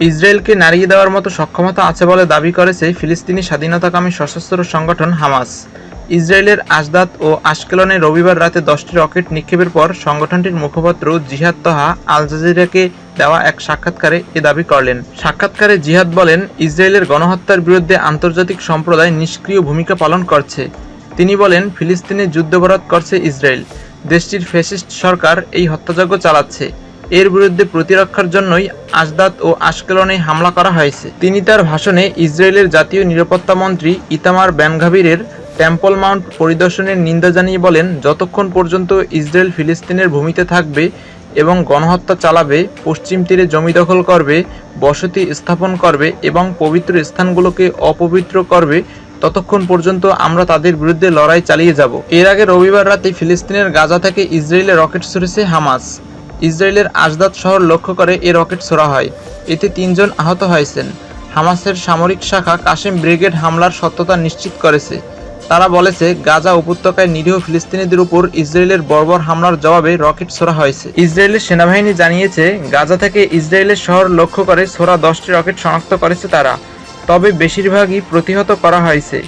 ইসরায়েলকে নাড়িয়ে দেওয়ার মতো সক্ষমতা আছে বলে দাবি করেছে ফিলিস্তিনি স্বাধীনতাকামী সশস্ত্র সংগঠন হামাস। ইসরায়েলের আজদাত ও আশকেলনে রবিবার রাতে দশটি রকেট নিক্ষেপের পর সংগঠনটির মুখপাত্র জিহাদ তহা আল জাজিরাকে দেওয়া এক সাক্ষাৎকারে এ দাবি করলেন। সাক্ষাৎকারে জিহাদ বলেন, ইসরায়েলের গণহত্যার বিরুদ্ধে আন্তর্জাতিক সম্প্রদায় নিষ্ক্রিয় ভূমিকা পালন করছে। তিনি বলেন, ফিলিস্তিনে যুদ্ধবরাদ করছে ইসরায়েল। দেশটির ফ্যাসিস্ট সরকার এই হত্যাযজ্ঞ চালাচ্ছে। এর বিরুদ্ধে প্রতিরক্ষার জন্যই আজদাত ও আশকেলনে হামলা করা হয়েছে। তিনি তার ভাষণে ইসরায়েলের জাতীয় নিরাপত্তা মন্ত্রী ইতামার ব্যানঘাবিরের টেম্পল মাউন্ট পরিদর্শনের নিন্দা জানিয়ে বলেন, যতক্ষণ পর্যন্ত ইসরায়েল ফিলিস্তিনের ভূমিতে থাকবে এবং গণহত্যা চালাবে, পশ্চিম তীরে জমি দখল করবে, বসতি স্থাপন করবে এবং পবিত্র স্থানগুলোকে অপবিত্র করবে, ততক্ষণ পর্যন্ত আমরা তাদের বিরুদ্ধে লড়াই চালিয়ে যাব। এর আগে রবিবার রাতে ফিলিস্তিনের গাজা থেকে ইসরায়েলে রকেট ছুড়েছে হামাস। ইসরায়েলের আজদাদ শহর লক্ষ্য করে এ রকেট ছোড়া হয়। এতে তিনজন আহত হয়েছেন। হামাসের সামরিক শাখা কাশেম ব্রিগেড হামলার সত্যতা নিশ্চিত করেছে। তারা বলেছে, গাজা উপত্যকায় নিরীহ ফিলিস্তিনিদের উপর ইসরায়েলের বর্বর হামলার জবাবে রকেট ছোড়া হয়েছে। ইসরায়েলের সেনাবাহিনী জানিয়েছে, গাজা থেকে ইসরায়েলের শহর লক্ষ্য করে ছোড়া দশটি রকেট শনাক্ত করেছে তারা, তবে বেশিরভাগই প্রতিহত করা হয়েছে।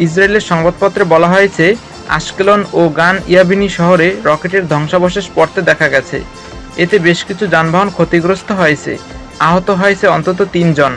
ইসরায়েলের সংবাদপত্রে বলা হয়েছে, আশকেলন ও গান ইয়াবিনী শহরে রকেটের ধ্বংসাবশেষ পড়তে দেখা গেছে। এতে বেশ কিছু যানবাহন ক্ষতিগ্রস্ত হয়েছে। আহত হয়েছে অন্তত তিনজন।